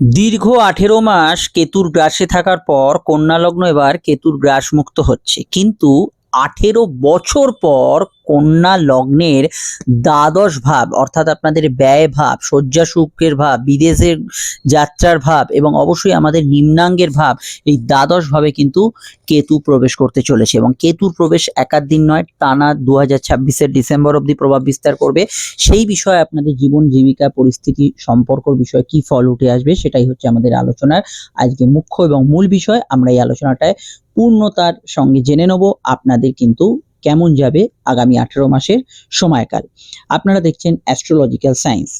দীর্ঘ আঠেরো মাস কেতুর গ্রাসে থাকার পর কন্যা লগ্ন এবার কেতুর গ্রাস মুক্ত হচ্ছে। কিন্তু আঠেরো বছর পর কন্যা লগ্নের দ্বাদশ ভাব, অর্থাৎ আপনাদের ব্যয় ভাব, শয্যা সুখের ভাব, বিদেশের যাত্রার ভাব এবং অবশ্যই আমাদের নিম্নাঙ্গের ভাব, এই দ্বাদশ ভাবে কিন্তু কেতু প্রবেশ করতে চলেছে এবং কেতুর প্রবেশ একাধ দিন নয়, টানা দু হাজার ছাব্বিশের ডিসেম্বর অবধি প্রভাব বিস্তার করবে। সেই বিষয়ে আপনাদের জীবন জীবিকা, পরিস্থিতি সম্পর্কর বিষয়ে কি ফল উঠে আসবে সেটাই হচ্ছে আমাদের আলোচনার আজকে মুখ্য এবং মূল বিষয়। আমরা এই আলোচনাটায় পূর্ণতার সঙ্গে জেনে নেব আপনাদের কিন্তু কেমন যাবে আগামী আঠেরো মাসের সময়কাল। আপনারা দেখছেন অ্যাস্ট্রোলজিক্যাল সায়েন্স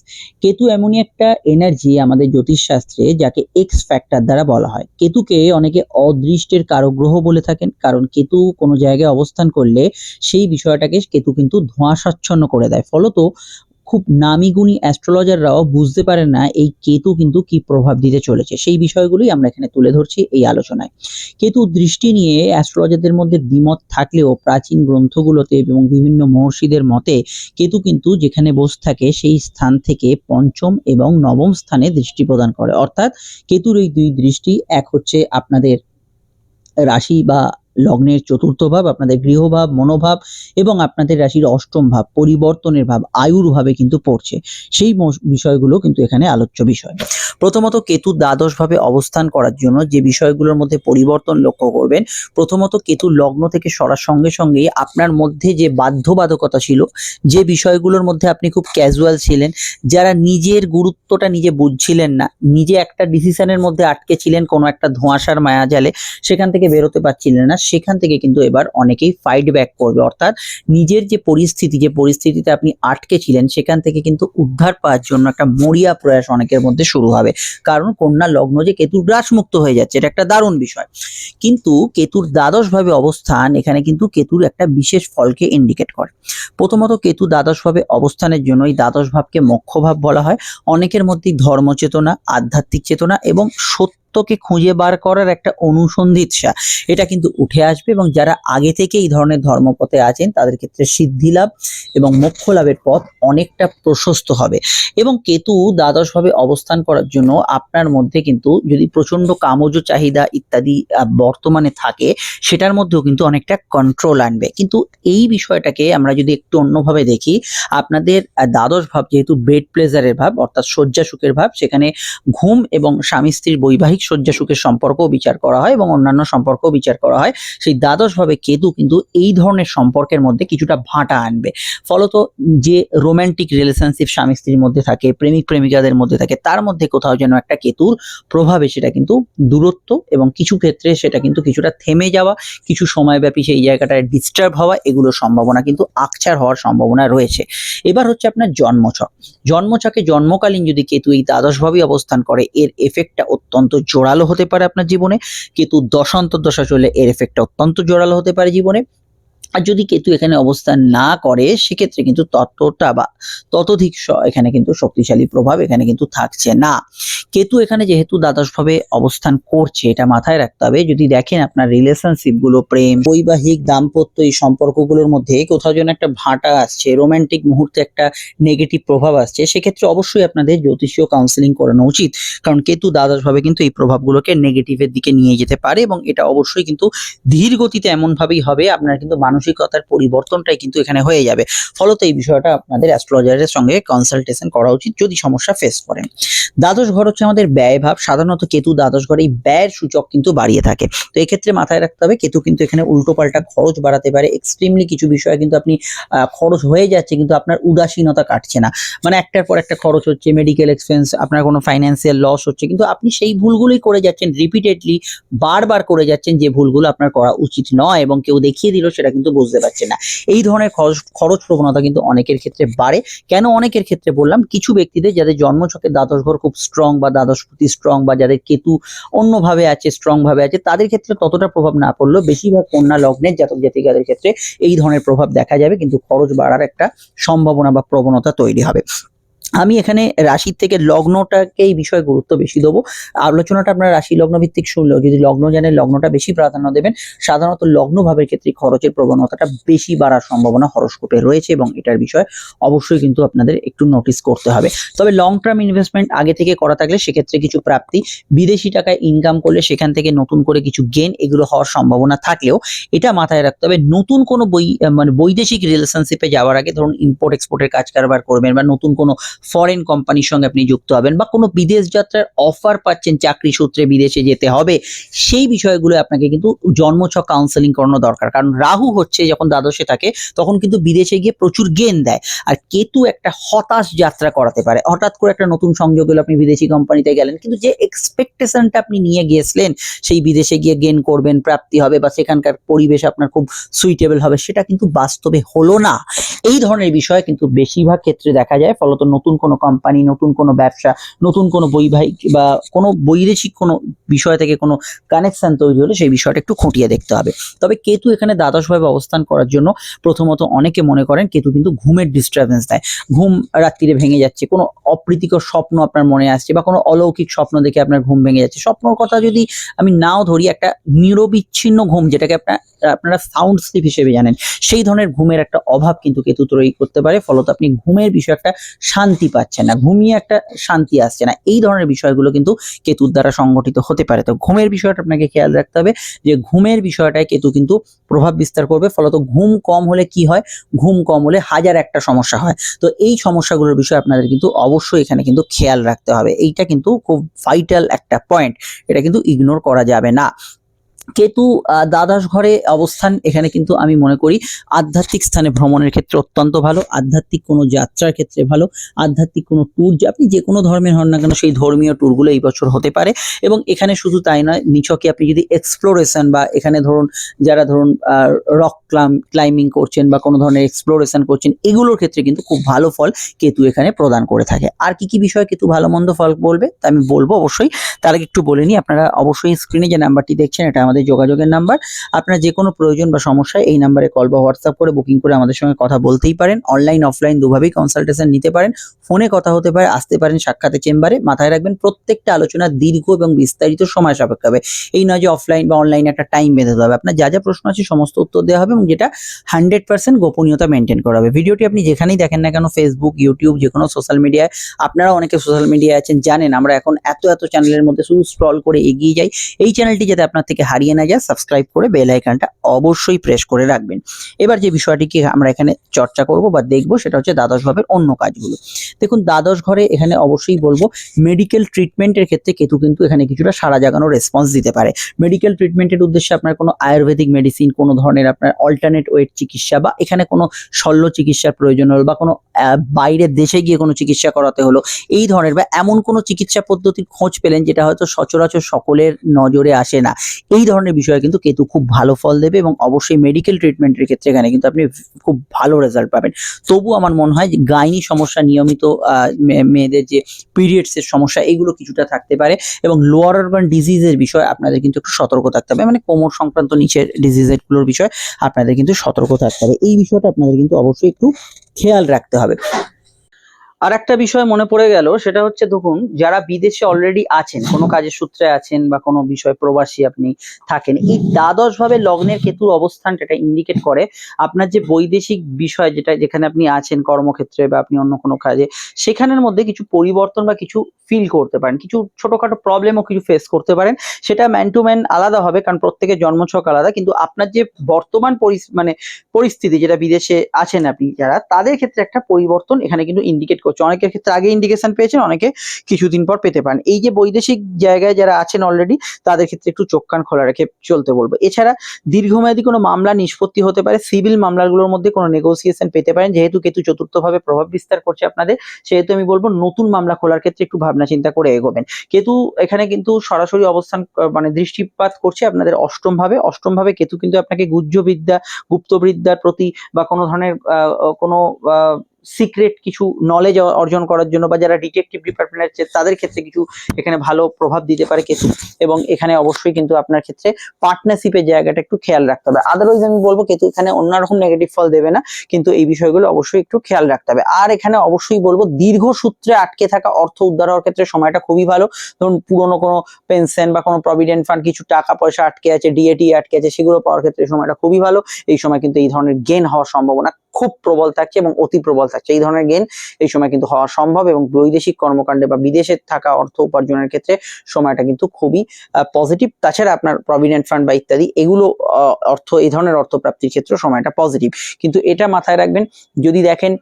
কেতু এমনই একটা এনার্জি আমাদের জ্যোতিষশাস্ত্রে যাকে এক্স ফ্যাক্টর দ্বারা বলা হয়। কেতুকে অনেকে অদৃষ্টের কারগ্রহ বলে থাকেন, কারণ কেতু কোনো জায়গায় অবস্থান করলে সেই বিষয়টাকে কেতু কিন্তু ধোঁয়াশাচ্ছন্ন করে দেয়। ফলত খুব নামি গুণী অ্যাস্ট্রোলজাররাও বুঝতে পারেন না এই কেতু কিন্তু কি প্রভাব দিতে চলেছে। সেই বিষয়গুলোই আমরা এখানে তুলে ধরছি এই আলোচনায়। কেতু দৃষ্টি নিয়ে অ্যাস্ট্রোলজারদের মধ্যে দ্বিমত থাকলেও প্রাচীন গ্রন্থগুলোতে এবং বিভিন্ন মহর্ষিদের মতে কেতু কিন্তু যেখানে বসে থাকে সেই স্থান থেকে পঞ্চম এবং নবম স্থানে দৃষ্টি প্রদান করে। অর্থাৎ কেতুর এই দুই দৃষ্টি এক হচ্ছে আপনাদের রাশি বা লগ্নের চতুর্থ ভাব, আপনাদের গৃহভাব, মনোভাব এবং আপনাদের রাশির অষ্টম ভাব, পরিবর্তনের ভাব, আয়ুর ভাবে কিন্তু পড়ছে। সেই বিষয়গুলো কিন্তু এখানে আলোচ্য বিষয়। প্রথমত কেতু দ্বাদশ ভাবে অবস্থান করার জন্য যে বিষয়গুলোর মধ্যে পরিবর্তন লক্ষ্য করবেন, প্রথমত কেতু লগ্ন থেকে সরার সঙ্গে সঙ্গেই আপনার মধ্যে যে বাধ্যবাধকতা ছিল, যে বিষয়গুলোর মধ্যে আপনি খুব ক্যাজুয়াল ছিলেন, যারা নিজের গুরুত্বটা নিজে বুঝছিলেন না, নিজে একটা ডিসিশনের মধ্যে আটকে ছিলেন কোনো একটা ধোঁয়াশার মায়াজালে, সেখান থেকে বেরোতে পারছিলেন না সেখান থেকে কিন্তু এবার অনেকেই ফাইট ব্যাক করবে। অর্থাৎ নিজের যে পরিস্থিতি, যে পরিস্থিতিতে আপনি আটকে ছিলেন, সেখান থেকে কিন্তু উদ্ধার পাওয়ার জন্য একটা মরিয়া প্রয়াস অনেকের মধ্যে শুরু হবে। কারণ কন্যা লগ্ন যে কেতুর গ্রাস মুক্ত হয়ে যাচ্ছে, এটা একটা দারুণ বিষয়। কিন্তু কেতুর দ্বাদশ ভাবে অবস্থান এখানে কিন্তু কেতুর একটা বিশেষ ফলকে ইন্ডিকেট করে। প্রথমত কেতু দ্বাদশ ভাবে অবস্থানের জন্য এই দ্বাদশ ভাবকে মোক্ষ ভাব বলা হয়। অনেকের মধ্যেই ধর্ম চেতনা আধ্যাত্মিক চেতনা এবং সত্যকে খুঁজে বার করার একটা অনুসন্ধিৎসা। এটা কিন্তু উঠে আসবে এবং যারা আগে থেকে এই ধরনের ধর্মপথে আছেন, তাদের ক্ষেত্রে সিদ্ধি লাভ এবং মোক্ষ লাভের পথ অনেকটা প্রশস্ত হবে। এবং কেতু দ্বাদশভাবে অবস্থান করার জন্য আপনার মধ্যে কিন্তু যদি প্রচণ্ড কামজ, চাহিদা ইত্যাদি বর্তমানে থাকে, সেটার মধ্যেও কিন্তু অনেকটা কন্ট্রোল আনবে। কিন্তু এই বিষয়টাকে আমরা যদি একটু অন্যভাবে দেখি, আপনাদের দ্বাদশ ভাব যেহেতু বেড প্লেজারের ভাব, অর্থাৎ শয্যা সুখের ভাব, সেখানে ঘুম এবং স্বামী স্ত্রীর বৈবাহিক শয্যা সুখের সম্পর্কও বিচার করা হয় এবং অন্যান্য সম্পর্কও বিচার করা হয়। সেই দ্বাদশ ভাবে কেতু কিন্তু এই ধরনের সম্পর্কের মধ্যে কিছুটা ভাঁটা আনবে। ফলত যে রোমান্টিক রিলেশনশিপ স্বামী স্ত্রীর মধ্যে থাকে, প্রেমিক প্রেমিকাদের মধ্যে থাকে, তার মধ্যে কোথাও যেন একটা কেতুর প্রভাবে সেটা কিন্তু দূরত্ব এবং কিছু ক্ষেত্রে সেটা কিন্তু কিছুটা থেমে যাওয়া, কিছু সময়ব্যাপী সেই জায়গাটায় ডিস্টার্ব হওয়া, এগুলোর সম্ভাবনা কিন্তু আকছার হওয়ার সম্ভাবনা রয়েছে। এবার হচ্ছে আপনার জন্মছক। জন্মছকে জন্মকালীন যদি কেতু এই দ্বাদশভাবেই অবস্থান করে, এর এফেক্টটা অত্যন্ত জোরালো হতে পারে আপনার জীবনে, কিন্তু দশান্তর দশা চলে এর এফেক্টটা অত্যন্ত জোরালো হতে পারে জীবনে। আর যদি কেতু এখানে অবস্থান না করে, সেক্ষেত্রে কিন্তু ততটা বা ততোধিক এখানে কিন্তু শক্তিশালী প্রভাব এখানে কিন্তু থাকছে না। কেতু এখানে যেহেতু দ্বাদশভাবে অবস্থান করছে, এটা মাথায় রাখতে হবে। যদি দেখেন আপনার রিলেশনশিপগুলো, প্রেম, বৈবাহিক দাম্পত্য, এই সম্পর্কগুলোর মধ্যে কোথাও যেন একটা ভাঁটা আসছে রোমান্টিক মুহূর্তে একটা নেগেটিভ প্রভাব আসছে, সেক্ষেত্রে অবশ্যই আপনাদের জ্যোতিষীয় কাউন্সিলিং করানো উচিত। কারণ কেতু দ্বাদশভাবে কিন্তু এই প্রভাবগুলোকে নেগেটিভের দিকে নিয়ে যেতে পারে এবং এটা অবশ্যই কিন্তু ধীর গতিতে এমনভাবেই হবে। আপনার কিন্তু মানসিকতার পরিবর্তনটাই কিন্তু এখানে হয়ে যাবে। ফলত এই বিষয়টা আপনাদের অ্যাস্ট্রোলজারের সঙ্গে কনসালটেশন করা উচিত যদি সমস্যা ফেস করেন। দ্বাদশ ঘর হচ্ছে আমাদের ব্যয় ভাব। সাধারণত কেতু দ্বাদশ ঘরে এই ব্যয়ের সূচক কিন্তু বাড়িয়ে থাকে। তো এক্ষেত্রে মাথায় রাখতে হবে, কেতু কিন্তু এখানে উল্টোপাল্টা খরচ বাড়াতে পারে। এক্সট্রিমলি কিছু বিষয়ে কিন্তু আপনি খরচ হয়ে যাচ্ছে কিন্তু আপনার উদাসীনতা কাটছে না। মানে একটার পর একটা খরচ হচ্ছে মেডিকেল এক্সপেন্স আপনার কোনো ফাইন্যান্সিয়াল লস হচ্ছে। কিন্তু আপনি সেই ভুলগুলোই করে যাচ্ছেন রিপিটেডলি বারবার করে যাচ্ছেন যে ভুলগুলো আপনার করা উচিত নয় এবং কেউ দেখিয়ে দিল, সেটা কিন্তু বুঝতে পারছে না। এই ধরনের খরচ খরচ প্রবণতা কিন্তু অনেকের ক্ষেত্রে বাড়ে। কেন অনেকের ক্ষেত্রে বললাম, কিছু ব্যক্তিদের যাদের জন্মছকে দ্বাদশ ঘর খুব স্ট্রং বা দ্বাদশ প্রতি স্ট্রং বা যাদের কেতু অন্যভাবে আছে স্ট্রং ভাবে আছে, তাদের ক্ষেত্রে ততটা প্রভাব না পড়লেও বেশিরভাগ কন্যা লগ্নের জাতক জাতিকাদের ক্ষেত্রে এই ধরনের প্রভাব দেখা যাবে। কিন্তু খরচ বাড়ার একটা সম্ভাবনা বা প্রবণতা তৈরি হবে। আমি এখানে রাশির থেকে লগ্নটাকেই বিষয়ে গুরুত্ব বেশি দেবো। আলোচনাটা আপনার রাশি লগ্ন ভিত্তিক শুনলেও, যদি লগ্ন জানেন লগ্নটা বেশি প্রাধান্য দেবেন, সাধারণত লগ্ন ভাবের ক্ষেত্রে খরচের প্রবণতাটা বেশি বাড়ার সম্ভাবনা হরস্কোপে রয়েছে এবং এটার বিষয়ে অবশ্যই কিন্তু আপনাদের একটু নোটিস করতে হবে। তবে লং টার্ম ইনভেস্টমেন্ট আগে থেকে করা থাকলে সেক্ষেত্রে কিছু প্রাপ্তি, বিদেশি টাকায় ইনকাম করলে সেখান থেকে নতুন করে কিছু গেন এগুলো হওয়ার সম্ভাবনা থাকলেও এটা মাথায় রাখতে হবে, নতুন কোনো বই মানে বৈদেশিক রিলেশনশিপে যাওয়ার আগে ধরুন ইম্পোর্ট এক্সপোর্টের কাজ কারবার করবেন বা নতুন কোনো ফরেন কোম্পানির সঙ্গে আপনি যুক্ত হবেন বা কোনো বিদেশ যাত্রার অফার পাচ্ছেন চাকরি সূত্রে বিদেশে যেতে হবে, সেই বিষয়গুলো আপনাকে কিন্তু জন্মছক কাউন্সেলিং করানো দরকার। কারণ রাহু হচ্ছে যখন দ্বাদশে থাকে, তখন কিন্তু বিদেশে গিয়ে প্রচুর গেন দেয়। আর কেতু একটা হতাশ যাত্রা করাতে পারে। হঠাৎ করে একটা নতুন সংযোগ হলো, আপনি বিদেশি কোম্পানিতে গেলেন, কিন্তু যে এক্সপেকটেশনটা আপনি নিয়ে গিয়েছিলেন, সেই বিদেশে গিয়ে গেন করবেন, প্রাপ্তি হবে বা সেখানকার পরিবেশ আপনার খুব সুইটেবল হবে, সেটা কিন্তু বাস্তবে হলো না। এই ধরনের বিষয় কিন্তু বেশিরভাগ ক্ষেত্রে দেখা যায়, ফলত নতুন কোনো কোম্পানি নতুন কোনো ব্যবসা, নতুন কোনো বৈবাহিক বা কোনো বৈদেশিক কোনো বিষয় থেকে কোনো কানেকশন তৈরি হলে সেই বিষয়টা একটু খুঁটিয়ে দেখতে হবে। তবে কেতু এখানে দ্বাদশভাবে অবস্থান করার জন্য প্রথমত অনেকে মনে করেন কেতু কিন্তু ঘুমের ডিস্টারবেন্স দেয়। ঘুম রাত্রিরে ভেঙে যাচ্ছে, কোনো অপ্রীতিকর স্বপ্ন আপনার মনে আসছে বা কোনো অলৌকিক স্বপ্ন দেখে আপনার ঘুম ভেঙে যাচ্ছে। স্বপ্নর কথা যদি আমি নাও ধরি, একটা নিরবিচ্ছিন্ন ঘুম যেটাকে আপনার আপনারা সাউন্ড স্লিপ হিসেবে জানেন, সেই ধরনের ঘুমের একটা অভাব কিন্তু কেতু তৈরি করতে পারে। ফলত আপনি ঘুমের বিষয়ে একটা শান্তি পাচ্ছেন না, ঘুমিয়ে একটা শান্তি আসছে না। এই ধরনের বিষয়গুলো কিন্তু কেতুর দ্বারা সংগঠিত হতে পারে। তো ঘুমের বিষয়টা আপনাকে খেয়াল রাখতে হবে যে ঘুমের বিষয়টায় কেতু কিন্তু প্রভাব বিস্তার করবে, ফলত ঘুম কম হলে কি হয়? ঘুম কম হলে হাজার একটা সমস্যা হয়। তো এই সমস্যাগুলোর বিষয়ে আপনাদের কিন্তু অবশ্যই এখানে কিন্তু খেয়াল রাখতে হবে। এইটা কিন্তু খুব ভাইটাল একটা পয়েন্ট এটা কিন্তু ইগনোর করা যাবে না। কেতু দ্বাদশ ঘরে অবস্থান, এখানে কিন্তু আমি মনে করি আধ্যাত্মিক স্থানে ভ্রমণের ক্ষেত্রে অত্যন্ত ভালো, আধ্যাত্মিক কোনো যাত্রার ক্ষেত্রে ভালো, আধ্যাত্মিক কোনো ট্যুর আপনি যে কোনো ধর্মের হন না কেন সেই ধর্মীয় ট্যুরগুলো এই বছর হতে পারে। এবং এখানে শুধু তাই নয়, নিছকে আপনি যদি এক্সপ্লোরেশন বা এখানে ধরুন যারা ধরুন রক ক্লাইম্বিং করছেন বা কোনো ধরনের এক্সপ্লোরেশন করছেন, এগুলোর ক্ষেত্রে কিন্তু খুব ভালো ফল কেতু এখানে প্রদান করে থাকে। আর কি কি বিষয়ে কেতু ভালো মন্দ ফল বলবে তা আমি বলব অবশ্যই। তার আগে একটু বলে নিই, আপনারা অবশ্যই স্ক্রিনে যে নাম্বারটি দেখছেন, এটা আমাদের যোগাযোগের নাম্বার। আপনার যে কোনো প্রয়োজন বা সমস্যায় এই নাম্বারে কল বা হোয়াটসঅ্যাপ করে বুকিং করে আমাদের সঙ্গে কথা বলতেই পারেন। অনলাইন অফলাইন দুভাবেই কনসালটেশন নিতে পারেন। ফোনে কথা হতে পারে, আসতে পারেন সাক্ষাতে চেম্বারে। মাথায় রাখবেন, প্রত্যেকটা আলোচনা দীর্ঘ এবং বিস্তারিত সময় সাপেক্ষ হবে। এই নয় যে অফলাইন বা অনলাইনে একটা টাইম বেঁধে দেওয়া হবে। আপনার যা যা প্রশ্ন আছে সমস্ত উত্তর দেওয়া হবে এবং যেটা হান্ড্রেড পার্সেন্ট গোপনীয়তা মেনটেন করা হবে। ভিডিওটি আপনি যেখানেই দেখেন না কেন ফেসবুক ইউটিউব যে কোনো সোশ্যাল মিডিয়ায় আপনারা অনেকে সোশ্যাল মিডিয়ায় আছেন, জানেন, আমরা এখন এত এত চ্যানেলের মধ্যে শুধু স্ক্রল করে এগিয়ে যাই। এই চ্যানেলটি যাতে আপনার থেকে হারিয়ে না যায় সাবস্ক্রাইব করে বেল আইকনটা অবশ্যই প্রেস করে রাখবেন। এবার যে বিষয়টিকে আমরা এখানে চর্চা করব বা দেখব, সেটা হচ্ছে দ্বাদশ ভাবের অন্য কাজগুলো। দেখুন, দ্বাদশ ঘরে এখানে অবশ্যই বলব মেডিকেল ট্রিটমেন্টের ক্ষেত্রে কেতু কিন্তু এখানে কিছুটা সারা জাগানোর রেসপন্স দিতে পারে। মেডিকেল ট্রিটমেন্টের উদ্দেশ্যে আপনার কোনো আয়ুর্বেদিক মেডিসিন কোনো ধরনের আপনার অল্টারনেট ওয়েট চিকিৎসা বা এখানে কোনো শল্য চিকিৎসার প্রয়োজন হলো বা কোনো বাইরের দেশে গিয়ে কোনো চিকিৎসা করাতে হলো, এই ধরনের বা এমন কোনো চিকিৎসা পদ্ধতির খোঁজ পেলেন যেটা হয়তো সচরাচর সকলের নজরে আসে না। এই ধরনের বিষয়ে কিন্তু কেতু খুব ভালো ফল দেবে এবং অবশ্যই মেডিকেল ট্রিটমেন্টের ক্ষেত্রে এখানে কিন্তু আপনি খুব ভালো রেজাল্ট পাবেন। তবু আমার মনে হয় গাইনি সমস্যা, নিয়মিত মেয়েদের যে পিরিয়ডস এর সমস্যা, এগুলো কিছুটা থাকতে পারে এবং লোয়ার অর্গান ডিজিজের বিষয়ে আপনাদের কিন্তু একটু সতর্ক থাকতে হবে। মানে কোমর সংক্রান্ত নিচের ডিজিজেরগুলোর বিষয়ে আপনাদের কিন্তু সতর্ক থাকতে হবে। এই বিষয়টা আপনাদের কিন্তু অবশ্যই একটু খেয়াল রাখতে হবে। আর একটা বিষয় মনে পড়ে গেল, সেটা হচ্ছে দেখুন, যারা বিদেশে অলরেডি আছেন, কোনো কাজের সূত্রে আছেন বা কোনো বিষয় প্রবাসী আপনি থাকেন, এই দ্বাদশ ভাবে লগ্নের কেতুর অবস্থান যেটা ইন্ডিকেট করে আপনার যে বৈদেশিক বিষয় যেটা, যেখানে আপনি আছেন কর্মক্ষেত্রে বা আপনি অন্য কোনো কাজে, সেখানের মধ্যে কিছু পরিবর্তন বা কিছু ফিল করতে পারেন, কিছু ছোটখাটো প্রবলেমও কিছু ফেস করতে পারেন, সেটা ম্যান টু ম্যান আলাদা হবে, কারণ প্রত্যেকের জন্মছক আলাদা, কিন্তু আপনার যে বর্তমান মানে পরিস্থিতি, যেটা বিদেশে আছেন আপনি যারা, তাদের ক্ষেত্রে একটা পরিবর্তন এখানে কিন্তু ইন্ডিকেট করছে। অনেকের ক্ষেত্রে আগে ইন্ডিকেশন পেয়েছেন, অনেকে কিছুদিন পর পেতে পারেন। এই যে বৈদেশিক জায়গায় যারা আছেন অলরেডি তাদের ক্ষেত্রে একটু চোখ কান খোলা রেখে চলতে বলব। এছাড়া দীর্ঘমেয়াদী কোনো মামলা নিষ্পত্তি হতে পারে সিভিল মামলাগুলোর মধ্যে কোনো নেগোসিয়েশন পেতে পারেন। যেহেতু কেতু চতুর্থভাবে প্রভাব বিস্তার করছে আপনাদের, সেহেতু আমি বলব নতুন মামলা খোলার ক্ষেত্রে একটু ভাবনা চিন্তা করে এগোবেন। কেতু এখানে কিন্তু সরাসরি অবস্থান মানে দৃষ্টিপাত করছে আপনাদের অষ্টম ভাবে অষ্টম ভাবে কেতু কিন্তু আপনাকে গুহ্য বিদ্যা গুপ্তবিদ্যার প্রতি বা কোনো ধরনের কোনো সিক্রেট কিছু নলেজ অর্জন করার জন্য বা যারা ডিটেকটিভ ডিপার্টমেন্ট আছে তাদের ক্ষেত্রে কিছু এখানে ভালো প্রভাব দিতে পারে কেতু এবং এখানে অবশ্যই কিন্তু আপনার ক্ষেত্রে পার্টনারশিপের জায়গাটা একটু খেয়াল রাখতে হবে। আদারওয়াইজ আমি বলব কেতু, এখানে অন্যরকম নেগেটিভ ফল দেবে না, কিন্তু এই বিষয়গুলো অবশ্যই একটু খেয়াল রাখতে হবে। আর এখানে অবশ্যই বলব, দীর্ঘ সূত্রে আটকে থাকা অর্থ উদ্ধার হওয়ার ক্ষেত্রে সময়টা খুবই ভালো। ধরুন, পুরনো কোনো পেনশন বা কোনো প্রভিডেন্ট ফান্ড কিছু টাকা পয়সা আটকে আছে ডিএটি আটকে আছে, সেগুলো পাওয়ার ক্ষেত্রে সময়টা খুবই ভালো। এই সময় কিন্তু এই ধরনের গেন হওয়ার সম্ভাবনা খুব প্রবল থাকছে এবং অতি প্রবল থাকছে। এই ধরনের গেন এই সময় কিন্তু হওয়া সম্ভব এবং বৈদেশিক কর্মকাণ্ডে বা বিদেশে থাকা অর্থ উপার্জনের ক্ষেত্রে সময়টা কিন্তু খুবই পজিটিভ তাছাড়া আপনার প্রভিডেন্ট ফান্ড বা ইত্যাদি, এগুলো অর্থ, এই ধরনের অর্থ প্রাপ্তির ক্ষেত্রে সময়টা পজিটিভ কিন্তু এটা মাথায় রাখবেন, যদি দেখেন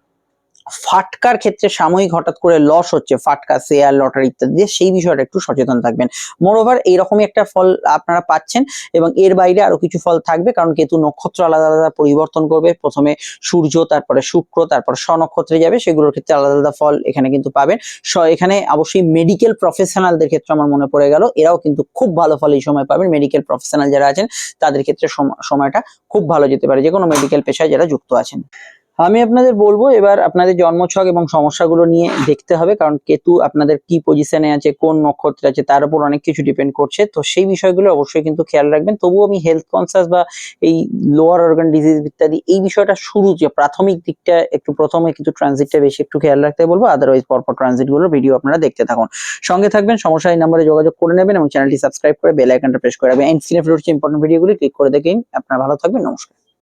ফাটকার ক্ষেত্রে সাময়িক হঠাৎ করে লস হচ্ছে, ফাটকা শেয়ার লটারি ইত্যাদি সেই বিষয়টা একটু সচেতন থাকবেন। মোরওভার এইরকমই একটা ফল আপনারা পাচ্ছেন এবং এর বাইরে আরও কিছু ফল থাকবে, কারণ কেতু নক্ষত্র আলাদা আলাদা পরিবর্তন করবে। প্রথমে সূর্য, তারপরে শুক্র, তারপর স্বনক্ষত্রে যাবে, সেগুলোর ক্ষেত্রে আলাদা আলাদা ফল এখানে কিন্তু পাবেন। এখানে অবশ্যই মেডিকেল প্রফেশনালদের ক্ষেত্রে আমার মনে পড়ে গেল, এরাও কিন্তু খুব ভালো ফল এই সময় পাবেন। মেডিকেল প্রফেশনাল যারা আছেন, তাদের ক্ষেত্রে সম- সময়টা খুব ভালো যেতে পারে যে কোনো মেডিকেল পেশায় যারা যুক্ত আছেন। আমি আপনাদের বলব, এবার আপনাদের জন্মছক এবং সমস্যাগুলো নিয়ে দেখতে হবে, কারণ কেতু আপনাদের কি পজিশনে আছে, কোন নক্ষত্রে আছে, তার উপর অনেক কিছু ডিপেন্ড করছে। তো সেই বিষয়গুলো অবশ্যই কিন্তু খেয়াল রাখবেন। তবুও আমি হেলথ কনসাস বা এই লোয়ার অর্গান ডিজিজ ইত্যাদি, এই বিষয়টা শুরু যে প্রাথমিক দিকটা একটু প্রথমে কিন্তু ট্রানজিটটা বেশি একটু খেয়াল রাখতে বলব আদারওয়াইজ পরপর ট্রানজিটগুলোর ভিডিও আপনারা দেখতে থাকুন। সঙ্গে থাকবেন, সমস্যা এই নাম্বারে যোগাযোগ করে নেবেন এবং চ্যানেলটি সাবস্ক্রাইব করে বেল আইকনটা প্রেস করে রাখবেন। এন্ড ফিরে ইম্পর্টেন্ট ভিডিওগুলি ক্লিক করে দেখেন আপনারা ভালো থাকবেন, নমস্কার।